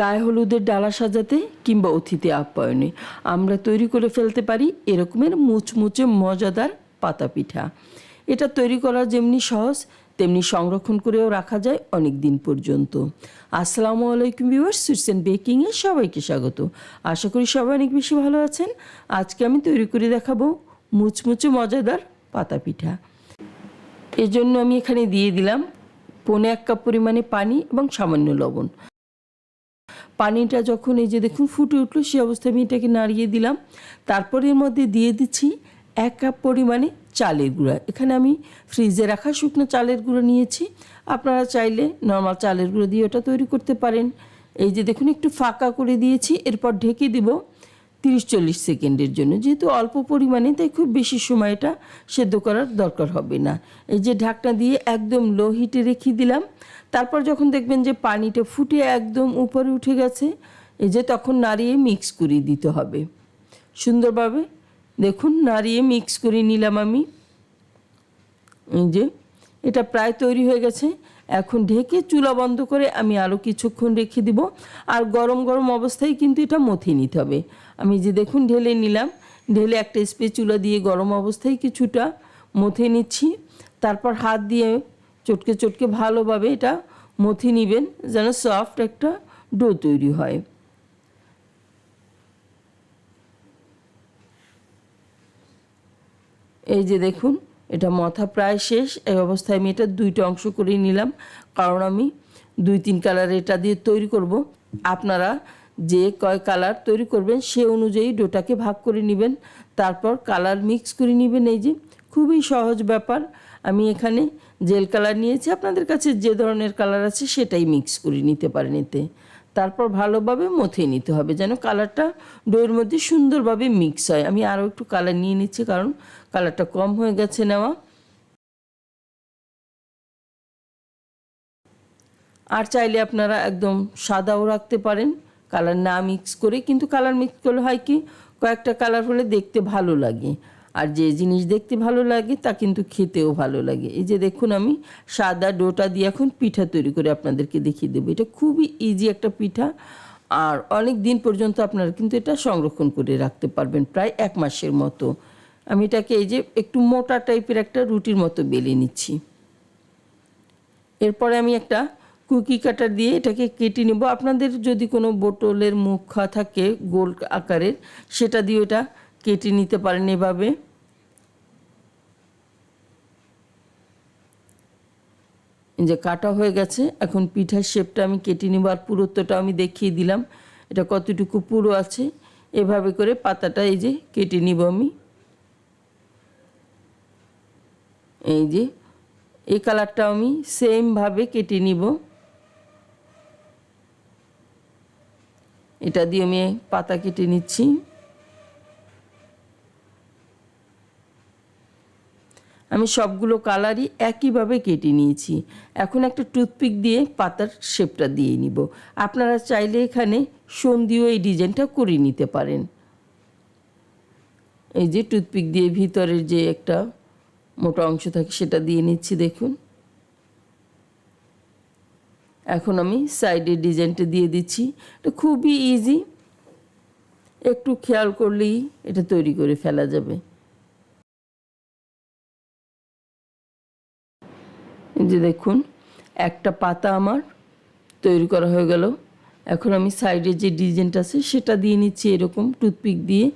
গায়ে হলুদের ডালা সাজাতে কিংবা অতিথি আপ্যায়নে। আমরা তৈরি করে ফেলতে পারি এরকমের মুচমুচে মজাদার পাতা পিঠা এটা তৈরি করা যেমনি সহজ, তেমনি সংরক্ষণ করেও রাখা যায় অনেক দিন পর্যন্ত। আসসালামু আলাইকুম ভিউয়ার্স সুইটস অ্যান্ড বেকিংয়ে সবাইকে স্বাগত। আশা করি সবাই অনেক বেশি ভালো আছেন। আজকে আমি তৈরি করে দেখাবো মুচমুচে মজাদার পাতা পিঠা এজন্য আমি এখানে দিয়ে দিলাম পনে এক কাপ পরিমাণে পানি এবং সামান্য লবণ। পানিটা যখন এই যে দেখুন ফুটে উঠল, সে অবস্থায় আমি এটাকে নাড়িয়ে দিলাম। তারপর এর মধ্যে দিয়ে দিচ্ছি এক কাপ পরিমাণে চালের গুঁড়া। এখানে আমি ফ্রিজে রাখা শুকনো চালের গুঁড়ো নিয়েছি। আপনারা চাইলে নর্মাল চালের গুঁড়ো দিয়ে ওটা তৈরি করতে পারেন। এই যে দেখুন, একটু ফাঁকা করে দিয়েছি। এরপর ঢেকে দিব তিরিশ চল্লিশ সেকেন্ডের জন্য। যেহেতু অল্প পরিমাণে, তাই খুব বেশি সময় এটা সেদ্ধ করার দরকার হবে না। এই যে ঢাকনা দিয়ে একদম লো হিটে রেখে দিলাম। তারপর যখন দেখবেন যে পানিটা ফুটে একদম উপরে উঠে গেছে, এই যে তখন নাড়িয়ে মিক্স করে দিতে হবে। সুন্দরভাবে দেখুন, নাড়িয়ে মিক্স করে নিলাম আমি। এই যে এটা প্রায় তৈরি হয়ে গেছে। এখন ঢেকে চুলা বন্ধ করে আমি আরও কিছুক্ষণ রেখে দিব। আর গরম গরম অবস্থায় কিন্তু এটা মথে নিতে হবে। আমি যে দেখুন, ঢেলে নিলাম। ঢেলে একটা স্প্রে চুলা দিয়ে গরম অবস্থায় কিছুটা মথে নিচ্ছি। তারপর হাত দিয়ে চটকে চটকে ভালোভাবে এটা মথে নেবেন, যেন সফট একটা ডো তৈরি হয়। এই যে দেখুন, এটা মাথা প্রায় শেষ। এই অবস্থায় আমি এটা দুইটা অংশ করে নিলাম, কারণ আমি দুই তিন কালার এটা দিয়ে তৈরি করব। আপনারা যে কয় কালার তৈরি করবেন, সে অনুযায়ী ডোটাকে ভাগ করে নেবেন। তারপর কালার মিক্স করে নেবেন। এই যে খুবই সহজ ব্যাপার। আমি এখানে জেল কালার নিয়েছি, আপনাদের কাছে যে ধরনের কালার আছে সেটাই মিক্স করে নিতে পারেন এতে। তারপর ভালোভাবে মথে নিতে হবে যেন কালারটা ডোয়ের মধ্যে সুন্দরভাবে মিক্স হয়। আমি আরও একটু কালার নিয়ে নিচ্ছি কারণ কালারটা কম হয়ে গেছে নেওয়া। আর চাইলে আপনারা একদম সাদাও রাখতে পারেন, কালার না মিক্স করে। কিন্তু কালার মিক্স করলে হয় কি, কয়েকটা কালার হলে দেখতে ভালো লাগে। আর যে জিনিস দেখতে ভালো লাগে, তা কিন্তু খেতেও ভালো লাগে। এই যে দেখুন আমি সাদা ডোটা দিয়ে এখন পিঠা তৈরি করে আপনাদেরকে দেখিয়ে দেবো। এটা খুবই ইজি একটা পিঠা আর অনেক দিন পর্যন্ত আপনারা কিন্তু এটা সংরক্ষণ করে রাখতে পারবেন, প্রায় এক মাসের মতো। আমি এটাকে এই যে একটু মোটা টাইপের একটা রুটির মতো বেলে নিচ্ছি। এরপরে আমি একটা কুকি কাটার দিয়ে এটাকে কেটে নেব। আপনাদের যদি কোনো বোতলের মুখা থাকে গোল আকারের, সেটা দিয়ে এটা কেটে নিতে পারেন এভাবে। যে কাটা হয়ে গেছে, এখন পিঠার শেপটা আমি কেটে নেব আর পুরুত্বটা আমি দেখিয়ে দিলাম। এটা কতটুকু পুরো আছে, এভাবে করে পাতাটা এই যে কেটে নিব আমি। এই যে, এই কালারটা আমি সেমভাবে কেটে নিব। এটা দিয়ে আমি পাতা কেটে নিচ্ছি। আমি সবগুলো কালারই একইভাবে কেটে নিয়েছি। এখন একটা টুথপিক দিয়ে পাতার শেপটা দিয়ে নিব। আপনারা চাইলে এখানে সোন দিয়েও এই ডিজাইনটা করে নিতে পারেন। এই যে টুথপিক দিয়ে ভিতরের যে একটা মোটা অংশ থাকে সেটা দিয়ে নিচ্ছি দেখুন। এখন আমি সাইডের ডিজাইনটা দিয়ে দিচ্ছি। এটা খুবই ইজি একটু খেয়াল করলেই এটা তৈরি করে ফেলা যাবে। যে দেখুন, একটা পাতা আমার তৈরি করা হয়ে গেল। এখন আমি সাইডে যে ডিজাইনটা আছে সেটা দিয়ে নিচ্ছি এরকম টুথপিক দিয়ে।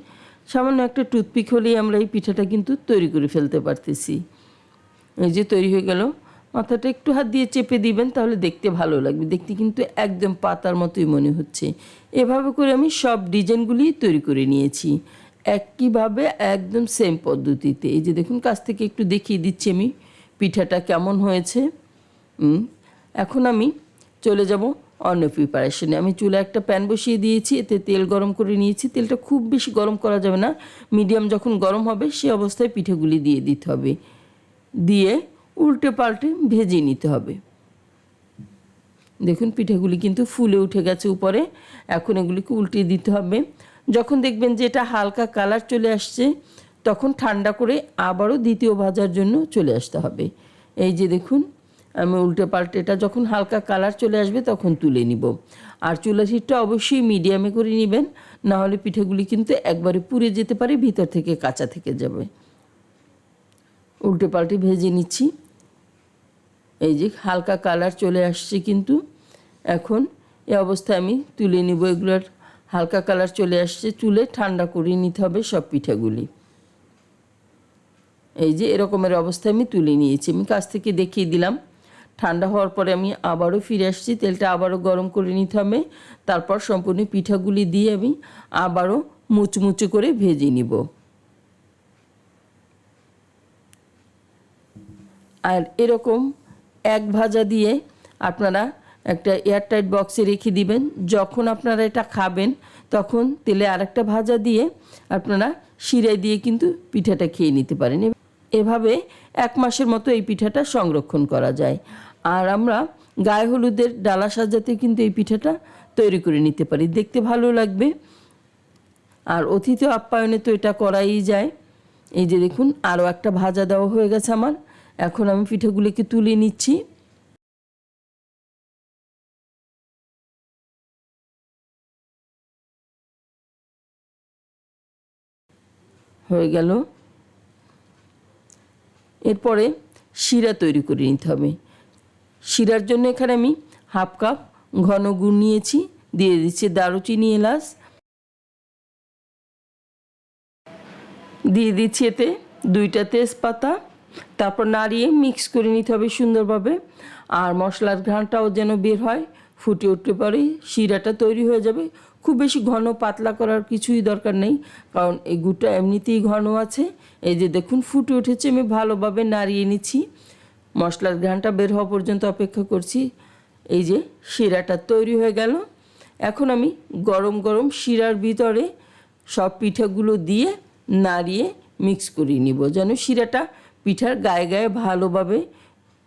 সামান্য একটা টুথপিক হলেই আমরা এই পিঠাটা কিন্তু তৈরি করে ফেলতে পারতেছি। এই যে তৈরি হয়ে গেল। মাথাটা একটু হাত দিয়ে চেপে দিবেন, তাহলে দেখতে ভালো লাগবে। দেখতে কিন্তু একদম পাতার মতোই মনে হচ্ছে। এভাবে করে আমি সব ডিজাইনগুলি তৈরি করে নিয়েছি। একইভাবে একদম সেম পদ্ধতিতে। এই যে দেখুন, কাছ থেকে একটু দেখিয়ে দিচ্ছি আমি। পিঠাটা কেমন হয়েছে? এখন আমি চলে যাব অন্য প্রিপারেশনে আমি চুলে একটা প্যান বসিয়ে দিয়েছি, এতে তেল গরম করে নিয়েছি। তেলটা খুব বেশি গরম করা যাবে না। মিডিয়াম যখন গরম হবে, সে অবস্থায় পিঠেগুলি দিয়ে দিতে হবে। দিয়ে উল্টে পাল্টে ভেজে নিতে হবে। দেখুন, পিঠেগুলি কিন্তু ফুলে উঠে গেছে উপরে। এখন এগুলিকে উল্টে দিতে হবে। যখন দেখবেন যে এটা হালকা কালার চলে আসছে তখন ঠান্ডা করে আবারও দ্বিতীয় ভাজার জন্য চলে আসতে হবে। এই যে দেখুন, আমি উল্টে পাল্টে এটা যখন হালকা কালার চলে আসবে তখন তুলে নিব। আর চুলার হিটটা অবশ্যই মিডিয়ামে করে নেবেন, না হলে পিঠেগুলি কিন্তু একবারে পুড়ে যেতে পারে, ভিতর থেকে কাঁচা থেকে যাবে। উল্টে পাল্টে ভেজে নিচ্ছি। এই যে হালকা কালার চলে আসছে কিন্তু। এখন এ অবস্থায় আমি তুলে নিব এগুলোর। হালকা কালার চলে আসছে চুলে ঠান্ডা করে নিতে হবে সব পিঠাগুলি। এই যে এরকমের অবস্থায় আমি তুলে নিয়েছি। আমি কাছ থেকে দেখিয়ে দিলাম। ঠান্ডা হওয়ার পরে আমি আবারও ফিরে আসছি। তেলটা আবারও গরম করে নিতে হবে। তারপর সম্পূর্ণ পিঠাগুলি দিয়ে আমি আবারও মুচমুচে করে ভেজে নিব। আর এরকম এক ভাজা দিয়ে আপনারা একটা এয়ারটাইট বক্সে রেখে দিবেন। যখন আপনারা এটা খাবেন, তখন তেলে আরেকটা ভাজা দিয়ে আপনারা শিরায় দিয়ে কিন্তু পিঠাটা খেয়ে নিতে পারেন। এভাবে এক মাসের মতো এই পিঠাটা সংরক্ষণ করা যায়। আর আমরা গায়ে হলুদের ডালা সাজাতে কিন্তু এই পিঠাটা তৈরি করে নিতে পারি। দেখতে ভালো লাগবে। আর অতিথি আপ্যায়নে তো এটা করাই যায়। এই যে দেখুন, আরও একটা ভাজা দেওয়া হয়ে গেছে আমার। এখন আমি পিঠাগুলিকে তুলে নিচ্ছি। হয়ে গেল। এরপরে শিরা তৈরি করে নিতে হবে। শিরার জন্য এখানে আমি হাফ কাপ ঘন গুড় নিয়েছি, দিয়ে দিচ্ছি দারুচিনি এলাচ। দিয়ে দিচ্ছি এতে দুইটা তেজপাতা। তারপর নাড়িয়ে মিক্স করে নিতে হবে সুন্দরভাবে। আর মশলার ঘ্রাণটাও যেন বের হয়, ফুটে উঠতে পারে, শিরাটা তৈরি হয়ে যাবে। খুব বেশি ঘন, পাতলা করার কিছুই দরকার নেই। কারণ এই গুড়টা এমনিতেই ঘন আছে। এই যে দেখুন, ফুটে উঠেছে, আমি ভালোভাবে নাড়িয়ে নিচ্ছি। মশলার ঘ্রাণটা বের হওয়া পর্যন্ত অপেক্ষা করছি। এই যে শিরাটা তৈরি হয়ে গেল। এখন আমি গরম গরম শিরার ভিতরে সব পিঠাগুলো দিয়ে নাড়িয়ে মিক্স করিয়ে নিব, যেন শিরাটা পিঠার গায়ে গায়ে ভালোভাবে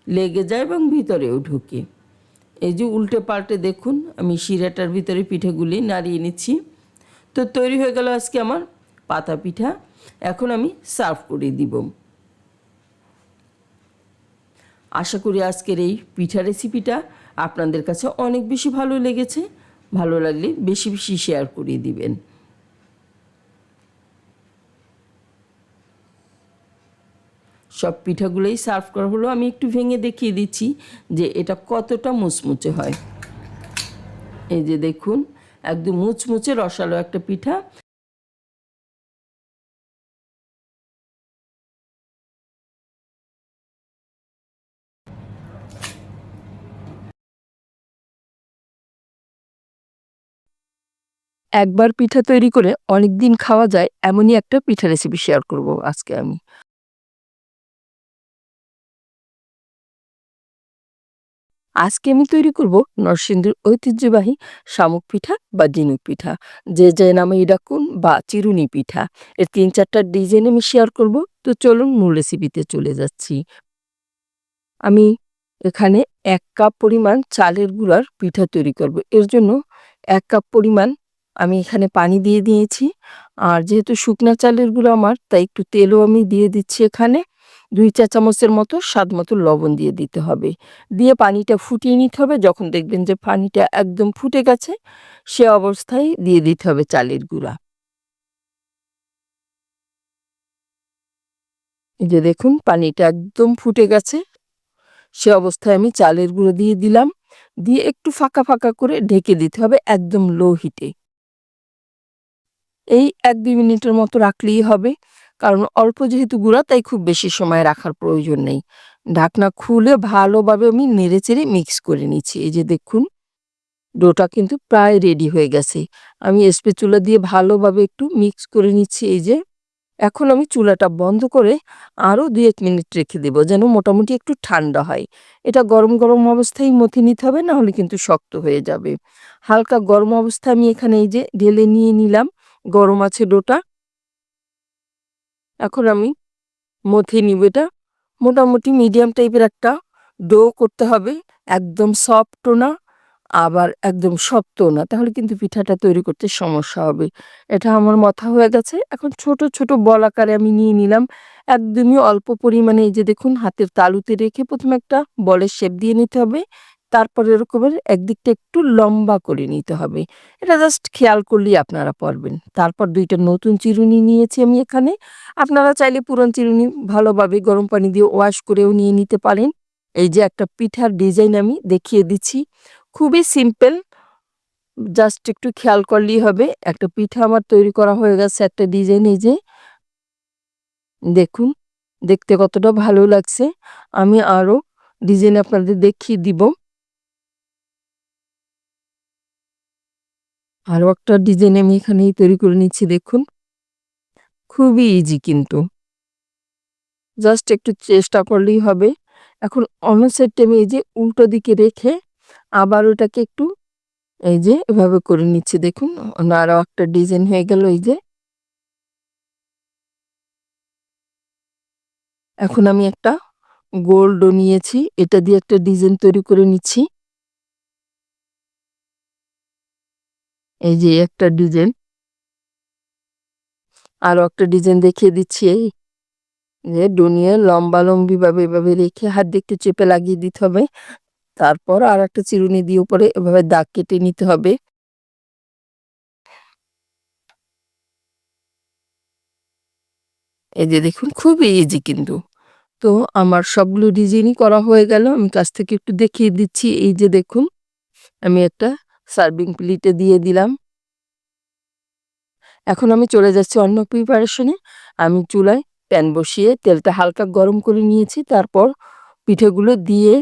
লেগে যায় এবং ভিতরেও ঢুকে। এই যে উল্টে পাল্টে দেখুন, আমি শিরাটার ভিতরে পিঠেগুলি নাড়িয়ে নিচ্ছি। তো তৈরি হয়ে গেল আজকে আমার পাতা পিঠা। এখন আমি সার্ভ করে দিব। আশা করি আজকের এই পিঠা রেসিপিটা আপনাদের কাছে অনেক বেশি ভালো লেগেছে। ভালো লাগলে বেশি বেশি শেয়ার করে দিবেন। সব পিঠাগুলোই সার্ভ করা হলো। আমি একটু ভেঙে দেখিয়ে দিচ্ছি যে এটা কতটা মুচমুচে হয়। এই যে দেখুন, একদম মুচমুচে রসালো একটা পিঠা। একবার পিঠা তৈরি করে অনেক দিন খাওয়া যায়, এমনই একটা পিঠা রেসিপি শেয়ার করব আজকে আমি। আজকে আমি তৈরি করব নরসিংদীর ঐতিহ্যবাহী শামুক পিঠা বা ঝিনুক পিঠা। যে যে নামে ইডাকুন বা চিরুনি পিঠা। এর তিন চারটা ডিজাইন আমি শেয়ার করব। তো চলুন মূল রেসিপিতে চলে যাচ্ছি। আমি এখানে এক কাপ পরিমাণ চালের গুঁড়ার পিঠা তৈরি করব। এর জন্য এক কাপ পরিমাণ আমি এখানে পানি দিয়ে দিয়েছি। আর যেহেতু শুকনা চালের গুঁড়ো আমার, তাই একটু তেলও আমি দিয়ে দিচ্ছি এখানে। দুই চা চামচের মতো স্বাদ মতো লবণ দিয়ে দিতে হবে। দিয়ে পানিটা ফুটিয়ে নিতে হবে। যখন দেখবেন যে পানিটা একদম ফুটে গেছে, সে অবস্থায় দিয়ে দিতে হবে চালের গুঁড়া। এই যে দেখুন, পানিটা একদম ফুটে গেছে। সে অবস্থায় আমি চালের গুঁড়ো দিয়ে দিলাম। দিয়ে একটু ফাঁকা ফাঁকা করে ঢেকে দিতে হবে একদম লো হিটে এই এক দুই মিনিটের মতো রাখলেই হবে। কারণ অল্প যেহেতু গুঁড়া, তাই খুব বেশি সময় রাখার প্রয়োজন নেই। ঢাকনা খুলে ভালোভাবে আমি নেড়ে চেড়ে মিক্স করে নিচ্ছি। এই যে দেখুন, ডোটা কিন্তু প্রায় রেডি হয়ে গেছে। আমি স্পেচুলা দিয়ে ভালোভাবে একটু মিক্স করে নিচ্ছি। এই যে, এখন আমি চুলাটা বন্ধ করে আরও দুই এক মিনিট রেখে দেব যেন মোটামুটি একটু ঠান্ডা হয়। এটা গরম গরম অবস্থায় মথে নিতে হবে, না হলে কিন্তু শক্ত হয়ে যাবে। হালকা গরম অবস্থা আমি এখানে এই যে ঢেলে নিয়ে নিলাম। গরম আছে ডোটা। এখন আমি মথে নিব এটা মোটামুটি মিডিয়াম টাইপের একটা ডো করতে হবে একদম সফটও না আবার একদম শক্তও না। তাহলে কিন্তু পিঠাটা তৈরি করতে সমস্যা হবে। এটা আমার মাথা হয়ে গেছে। এখন ছোট, ছোট বল আকারে আমি নিয়ে নিলাম। একদমই অল্প পরিমাণে এই যে দেখুন হাতের তালুতে রেখে প্রথমে একটা বলের শেপ দিয়ে নিতে হবে। তারপরে এরকমের একদিকটা একটু লম্বা করে নিতে হবে। এটা জাস্ট খেয়াল করলেই আপনারা পারবেন। তারপর দুইটা নতুন চিরুনি নিয়েছি আমি এখানে। আপনারা চাইলে পুরন চিরুনি ভালোভাবে গরম পানি দিয়ে ওয়াশ করেও নিয়ে নিতে পারেন। এই যে একটা পিঠার ডিজাইন আমি দেখিয়ে দিচ্ছি। খুবই সিম্পল। জাস্ট একটু খেয়াল করলেই হবে। একটা পিঠা আমার তৈরি করা হয়ে গেছে একটা ডিজাইন এই যে। দেখুন, দেখতে কতটা ভালো লাগছে। আমি আরও ডিজাইন আপনাদের দেখিয়ে দিব। আরও একটা ডিজাইন আমি এখানেই তৈরি করে নিচ্ছি, দেখুন। খুবই ইজি কিন্তু। জাস্ট একটু চেষ্টা করলেই হবে। এখন অন্য সাইডটা আমি এই যে উল্টো দিকে রেখে আবার ওটাকে একটু এই যে এভাবে করে নিচ্ছি, দেখুন। আরও একটা ডিজাইন হয়ে গেল এই যে। এখন আমি একটা গোল ডো নিয়েছি। এটা দিয়ে একটা ডিজাইন তৈরি করে নিচ্ছি। এই যে একটা ডিজাইন। আরও একটা ডিজাইন দেখিয়ে দিচ্ছি এই যে ডো নিয়ে লম্বা-লম্বিভাবে এভাবে রেখে হাত দিয়ে একটু চেপে লাগিয়ে দিতে হবে। তারপর আর একটা চিরুনি দিয়ে উপরে এভাবে দাগ কেটে নিতে হবে। এই যে দেখুন, খুবই ইজি কিন্তু। তো আমার সবগুলো ডিজাইনই করা হয়ে গেল। আমি কাছ থেকে একটু দেখিয়ে দিচ্ছি। এই যে দেখুন, আমি একটা সার্ভিং প্লেটে দিয়ে দিলাম। এখন আমি চলে যাচ্ছি অন্য প্রিপারেশনে আমি চুলায় প্যান বসিয়ে তেলটা হালকা গরম করে নিয়েছি। তারপর পিঠেগুলো দিয়ে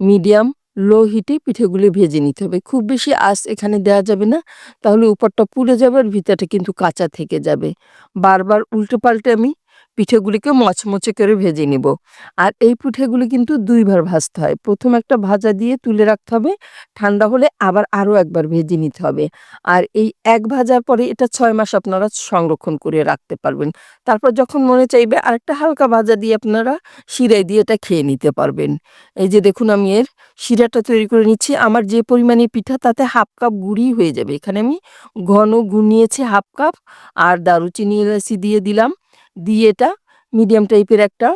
মিডিয়াম লো হিটে পিঠেগুলো ভেজে নিতে হবে। খুব বেশি আঁচ এখানে দেওয়া যাবে না। তাহলে উপরটা পুড়ে যাবে আর ভিতরটা কিন্তু কাঁচা থেকে যাবে। বারবার উল্টে পাল্টে আমি পিঠেগুলিকে মচমচে করে ভেজে নিব। আর এই পিঠেগুলি কিন্তু দুইবার ভাজতে হয়। প্রথম একটা ভাজা দিয়ে তুলে রাখতে হবে। ঠান্ডা হলে আবার আরও একবার ভেজে নিতে হবে। আর এই এক ভাজার পরে এটা ছয় মাস আপনারা সংরক্ষণ করে রাখতে পারবেন। তারপর যখন মনে চাইবে আরেকটা হালকা ভাজা দিয়ে আপনারা শিরায় দিয়ে এটা খেয়ে নিতে পারবেন। এই যে দেখুন আমি এর শিরাটা তৈরি করে নিচ্ছি। আমার যে পরিমাণে পিঠা তাতে হাফ কাপ গুড়ই হয়ে যাবে। এখানে আমি ঘন গুড় নিয়েছি হাফ কাপ আর দারুচিনি এলাচি দিয়ে দিলাম। দিয়ে এটা মিডিয়াম টাইপের একটা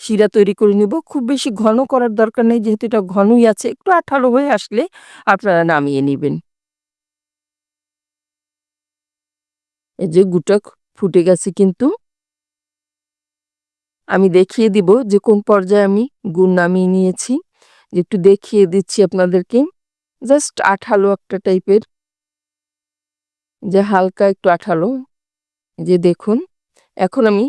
শিরা তৈরি করে নিব। খুব বেশি ঘন করার দরকার নেই, যেহেতু এটা ঘনই আছে। একটু আঠালো হয়ে আসলে আপনারা নামিয়ে নেবেন এই যে গুড়টা ফুটে গেছে কিন্তু। আমি দেখিয়ে দিব যে কোন পর্যায়ে আমি গুড় নামিয়ে নিয়েছি। একটু দেখিয়ে দিচ্ছি আপনাদেরকে। জাস্ট আঠালো একটা টাইপের। যে হালকা একটু আঠালো। যে দেখুন এখন আমি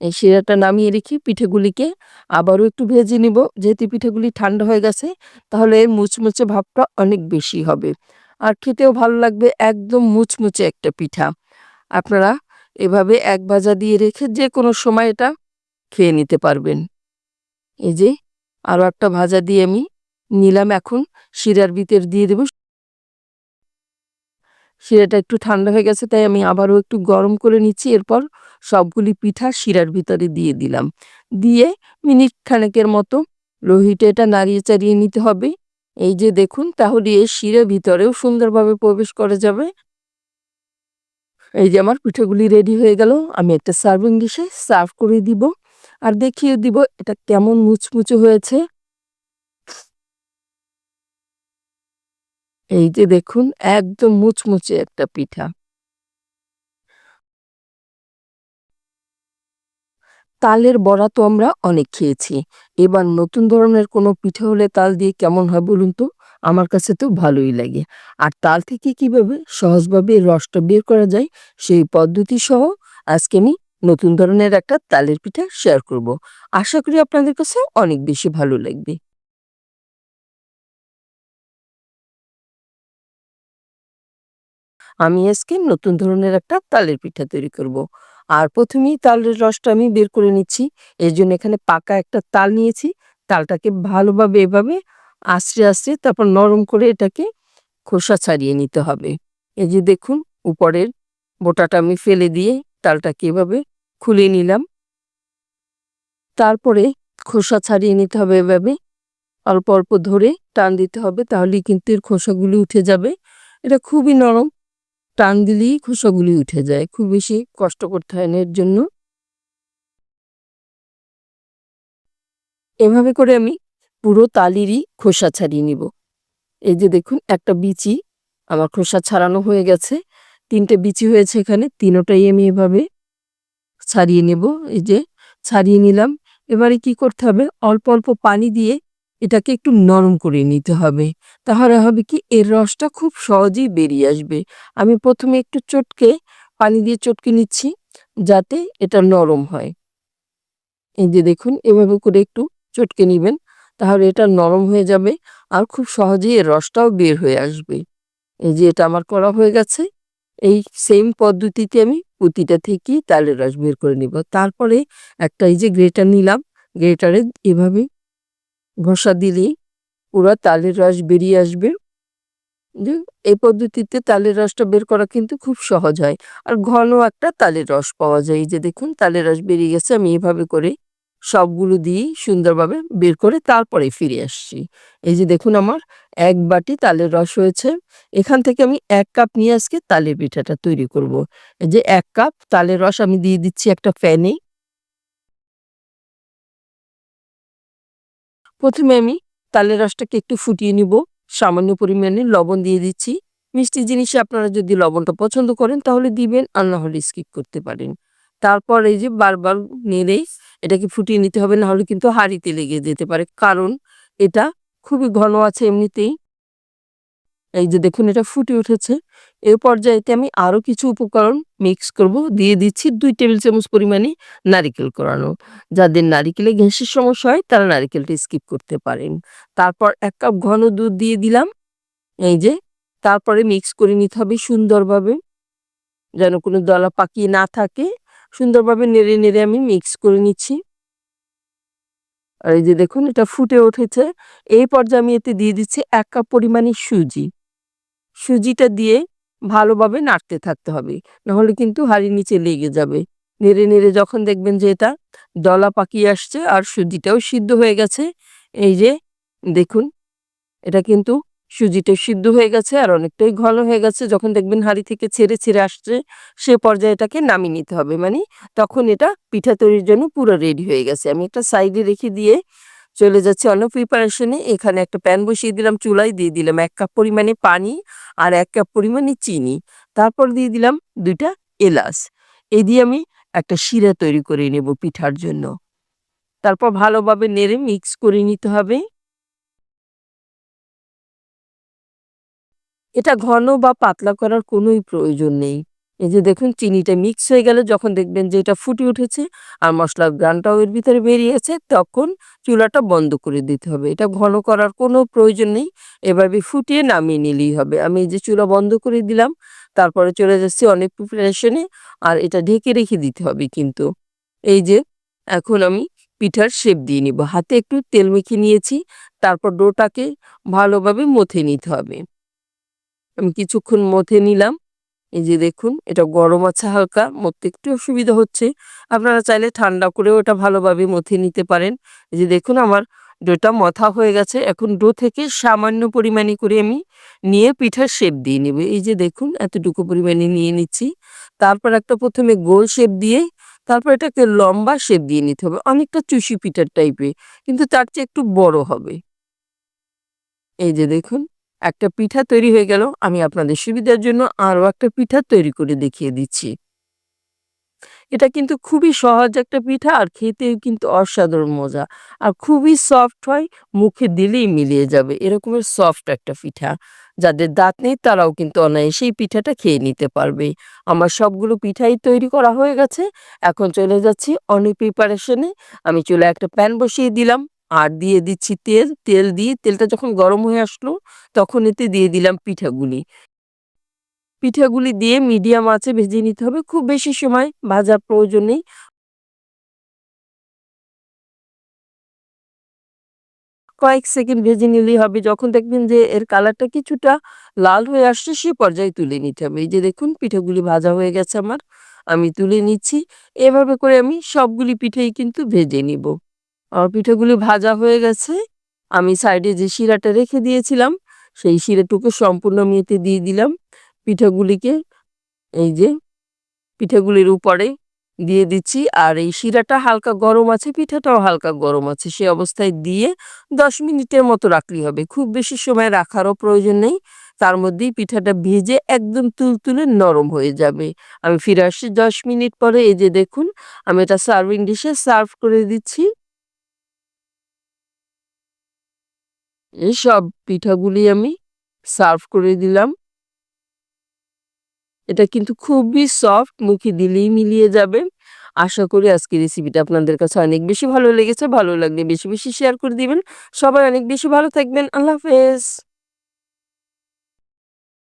এই শিরাটা নামিয়ে রেখে পিঠেগুলিকে আবারও একটু ভেজে নিব। যেহেতু পিঠেগুলি ঠান্ডা হয়ে গেছে, তাহলে এর মুচমুচে ভাবটা অনেক বেশি হবে। আর খেতেও ভালো লাগবে একদম মুচমুচে একটা পিঠা। আপনারা এভাবে এক ভাজা দিয়ে রেখে যে কোনো সময় এটা খেয়ে নিতে পারবেন। এই যে আরও একটা ভাজা দিয়ে আমি নিলাম এখন শিরার ভিতর দিয়ে দেব। শিরাটা একটু ঠান্ডা হয়ে গেছে, তাই আমি আবারও একটু গরম করে নিচ্ছি। এরপর সবগুলি পিঠা শিরার ভিতরে দিয়ে দিলাম। দিয়ে মিনিট খানেকের মতো লো হিটে এটা নাড়িয়ে চাড়িয়ে নিতে হবে। এই যে দেখুন, তাহলে এই শিরা ভিতরেও সুন্দরভাবে প্রবেশ করে যাবে। এই যে আমার পিঠেগুলি রেডি হয়ে গেল। আমি একটা সার্ভিং ডিশে সার্ভ করে দিব। আর দেখিয়ে দিব এটা কেমন মুচমুচে হয়েছে। এই যে দেখুন, একদম মুচমুচে একটা পিঠা। তালের বড়া তো আমরা অনেক খেয়েছি। এবার নতুন ধরনের কোনো পিঠে হলে তাল দিয়ে কেমন হয় বলুন তো? আমার কাছে তো ভালোই লাগে। আর তাল থেকে কীভাবে সহজভাবে রসটা বের করা যায় সেই পদ্ধতি সহ আজকে আমি নতুন ধরনের একটা তালের পিঠা শেয়ার করব। আশা করি আপনাদের কাছে অনেক বেশি ভালো লাগবে। আমি আজকে নতুন ধরনের একটা তালের পিঠা তৈরি করব। আর প্রথমেই তালের রসটা আমি বের করে নিচ্ছি। এর জন্য এখানে পাকা একটা তাল নিয়েছি। তালটাকে ভালোভাবে এভাবে আঁচড়ে, আঁচড়ে তারপর নরম করে এটাকে খোসা ছাড়িয়ে নিতে হবে। এই যে দেখুন উপরের বোটাটা আমি ফেলে দিয়ে তালটাকে এভাবে খুলে নিলাম। তারপরে খোসা ছাড়িয়ে নিতে হবে এভাবে। অল্প অল্প ধরে টান দিতে হবে তাহলেই কিন্তু এর খোসাগুলি উঠে যাবে এটা খুবই নরম টান দিলেই খোসাগুলি উঠে যায়। খুব বেশি কষ্ট করতে হয় না এর জন্য। এভাবে করে আমি পুরো তালিরই খোসা ছাড়িয়ে নিব। এই যে দেখুন, একটা বিচি, আমার খোসা ছাড়ানো হয়ে গেছে। তিনটে বিচি হয়েছে এখানে, তিনোটাই আমি এভাবে ছাড়িয়ে নেব। এই যে ছাড়িয়ে নিলাম। এবারে কি করতে হবে? অল্প অল্প পানি দিয়ে এটাকে একটু নরম করে নিতে হবে। তাহলে হবে কি, এর রসটা খুব সহজেই বেরিয়ে আসবে। আমি প্রথমে একটু চটকে, পানি দিয়ে চটকে নিচ্ছি, যাতে এটা নরম হয়। এই যে দেখুন, এভাবে করে একটু চটকে নেবেন, তাহলে এটা নরম হয়ে যাবে আর খুব সহজেই এর রসটাও বের হয়ে আসবে। এই যে এটা আমার করা হয়ে গেছে, এই সেম পদ্ধতিতে আমি প্রতিটা থেকেই তালের রস বের করে নিব। তারপরে একটা এই যে গ্রেটার নিলাম, গ্রেটারে এভাবে ঘষা দিলেই পুরো তালের রস বেরিয়ে আসবে। এই পদ্ধতিতে তালের রসটা বের করা কিন্তু খুব সহজ হয়। আর ঘন একটা তালের রস পাওয়া যায়। এই যে দেখুন, তালের রস বেরিয়ে গেছে, আমি এভাবে করে সবগুলো দিয়েই সুন্দরভাবে বের করে তারপরে ফিরে আসছি। এই যে দেখুন আমার এক বাটি তালের রস হয়েছে। এখান থেকে আমি এক কাপ নিয়ে আজকে তালের পিঠাটা তৈরি করব। এই যে এক কাপ তালের রস আমি দিয়ে দিচ্ছি একটা প্যানে। প্রথমে আমি তালের রসটাকে একটু ফুটিয়ে নিব। সামান্য পরিমাণে লবণ দিয়ে দিচ্ছি। মিষ্টি জিনিসে আপনারা যদি লবণটা পছন্দ করেন, তাহলে দিবেন আর না হলে স্কিপ করতে পারেন। তারপর এই যে বারবার নেড়ে এটাকে ফুটিয়ে নিতে হবে, না হলে কিন্তু হাঁড়িতে লেগে যেতে পারে। কারণ এটা খুবই ঘন আছে এমনিতেই। এই যে দেখুন, এটা ফুটে উঠেছে। এ পর্যায়েতে আমি আরও কিছু উপকরণ মিক্স করব। দিয়ে দিচ্ছি দুই টেবিল চামচ পরিমাণে নারিকেল কোরানো। যাদের নারিকেলে গ্যাসের সমস্যা হয়, তারা নারিকেলটা স্কিপ করতে পারেন। তারপর এক কাপ ঘন দুধ দিয়ে দিলাম। এই যে, তারপরে মিক্স করে নিতে হবে সুন্দরভাবে। যেন কোনো দলা পাকিয়ে না থাকে। সুন্দরভাবে নেড়ে নেড়ে আমি মিক্স করে নিচ্ছি। আর এই যে দেখুন, এটা ফুটে উঠেছে। এই পর্যায়ে আমি এতে দিয়ে দিচ্ছি এক কাপ পরিমাণে সুজি। সুজিটা দিয়ে ভালোভাবে নাড়তে থাকতে হবে। নাহলে কিন্তু হাড়ির নিচে লেগে যাবে। নেড়ে নেড়ে যখন দেখবেন যে এটা দলা পাকিয়ে আসছে আর সুজিটাও সিদ্ধ হয়ে গেছে, এই যে দেখুন, এটা কিন্তু সুজিটা সিদ্ধ হয়ে গেছে আর অনেকটাই ঘন হয়ে গেছে। যখন দেখবেন হাঁড়ি থেকে ছেড়ে ছেড়ে আসছে, সে পর্যায়ে এটাকে নামিয়ে নিতে হবে। মানে তখন এটা পিঠা তৈরির জন্য পুরো রেডি হয়ে গেছে। আমি একটা সাইডে রেখে দিয়ে চলে যাচ্ছে। অন্য প্রিপারেশনে এখানে একটা প্যান বসিয়ে দিলাম, চুলায় দিয়ে দিলাম এক কাপ পরিমাণে পানি আর এক কাপ পরিমাণে চিনি। তারপর দিয়ে দিলাম দুইটা এলাচ। এ দিয়ে আমি একটা শিরা তৈরি করে নেব পিঠার জন্য। তারপর ভালোভাবে নেড়ে মিক্স করে নিতে হবে। এটা ঘন বা পাতলা করার কোনোই প্রয়োজন নেই। এই যে দেখুন, চিনিটা মিক্স হয়ে গেলে। যখন দেখবেন যে এটা ফুটে উঠেছে আর মশলার গ্রানটাও এর ভিতরে বেরিয়েছে তখন চুলাটা বন্ধ করে দিতে হবে। এটা ঘন করার কোনো প্রয়োজন নেই। এভাবে ফুটিয়ে নামিয়ে নিলেই হবে। আমি এই যে চুলা বন্ধ করে দিলাম, তারপরে চলে যাচ্ছি অনেক প্রিপারেশনে আর এটা ঢেকে রেখে দিতে হবে কিন্তু। এই যে এখন আমি পিঠার শেপ দিয়ে নিব। হাতে একটু তেল মেখে নিয়েছি, তারপর ডোটাকে ভালোভাবে মথে নিতে হবে। আমি কিছুক্ষণ মথে নিলাম। এই যে দেখুন, এটা গরম আছে হালকা মধ্যে একটু অসুবিধা হচ্ছে। আপনারা চাইলে ঠান্ডা করেও এটা ভালোভাবে মথে নিতে পারেন। এই যে দেখুন, আমার ডোটা মথা হয়ে গেছে। এখন ডো থেকে সামান্য পরিমাণে করে আমি নিয়ে পিঠার শেপ দিয়ে নেব। এই যে দেখুন, এতটুকু পরিমাণে নিয়ে নিচ্ছি। তারপর একটা প্রথমে গোল শেপ দিয়ে, তারপর এটাকে লম্বা শেপ দিয়ে নিতে হবে। অনেকটা চুষি পিঠার টাইপের কিন্তু তার চেয়ে একটু বড় হবে। এই যে দেখুন একটা পিঠা তৈরি হয়ে গেল। আমি আপনাদের সুবিধার জন্য আরও একটা পিঠা তৈরি করে দেখিয়ে দিচ্ছি। এটা কিন্তু খুবই সহজ একটা পিঠা আর খেতেও কিন্তু অসাধারণ মজা। আর খুবই সফট হয়, মুখে দিলেই মিলিয়ে যাবে। এরকমের সফট একটা পিঠা। যাদের দাঁত নেই, তারাও কিন্তু অনায়াসেই পিঠাটা খেয়ে নিতে পারবে। আমার সবগুলো পিঠাই তৈরি করা হয়ে গেছে। এখন চলে যাচ্ছি অনেক প্রিপারেশনে আমি চলে একটা প্যান বসিয়ে দিলাম। আর দিয়ে দিচ্ছি তেল তেল দিয়ে তেলটা যখন গরম হয়ে আসলো তখন এতে দিয়ে দিলাম পিঠাগুলি। পিঠাগুলি দিয়ে মিডিয়াম আঁচে ভেজে নিতে হবে, খুব বেশি সময় ভাজার প্রয়োজন নেই। কয়েক সেকেন্ড ভেজে নিলেই হবে, যখন দেখবেন যে এর কালারটা কিছুটা লাল হয়ে আসছে সে পর্যায়ে তুলে নিতে হবে। এই যে দেখুন, পিঠাগুলি ভাজা হয়ে গেছে আমার, আমি তুলে নিচ্ছি। এভাবে করে আমি সবগুলি পিঠেই কিন্তু ভেজে নিব। আর পিঠাগুলি ভাজা হয়ে গেছে। আমি সাইডে যে শিরাটা রেখে দিয়েছিলাম, সেই শিরাটুকু সম্পূর্ণ আমি এতে দিয়ে দিলাম। পিঠেগুলিকে এই যে পিঠেগুলির উপরে দিয়ে দিচ্ছি। আর এই শিরাটা হালকা গরম আছে, পিঠাটাও হালকা গরম আছে। সে অবস্থায় দিয়ে দশ মিনিটের মতো রাখলেই হবে। খুব বেশি সময় রাখারও প্রয়োজন নেই। তার মধ্যেই পিঠাটা ভেজে একদম তুলতুলে নরম হয়ে যাবে। আমি ফিরে আসছি দশ মিনিট পরে। এই যে দেখুন, আমি এটা সার্ভিং ডিশে সার্ভ করে দিচ্ছি। সব পিঠাগুলি আমি সার্ভ করে দিলাম। এটা কিন্তু খুবই সফট, মুখে দিলেই মিলিয়ে যাবে। আশা করি আজকের রেসিপিটা আপনাদের কাছে অনেক বেশি ভালো লেগেছে। ভালো লাগলে বেশি বেশি শেয়ার করে দিবেন। সবাই অনেক বেশি ভালো থাকবেন। আল্লাহ হাফেজ।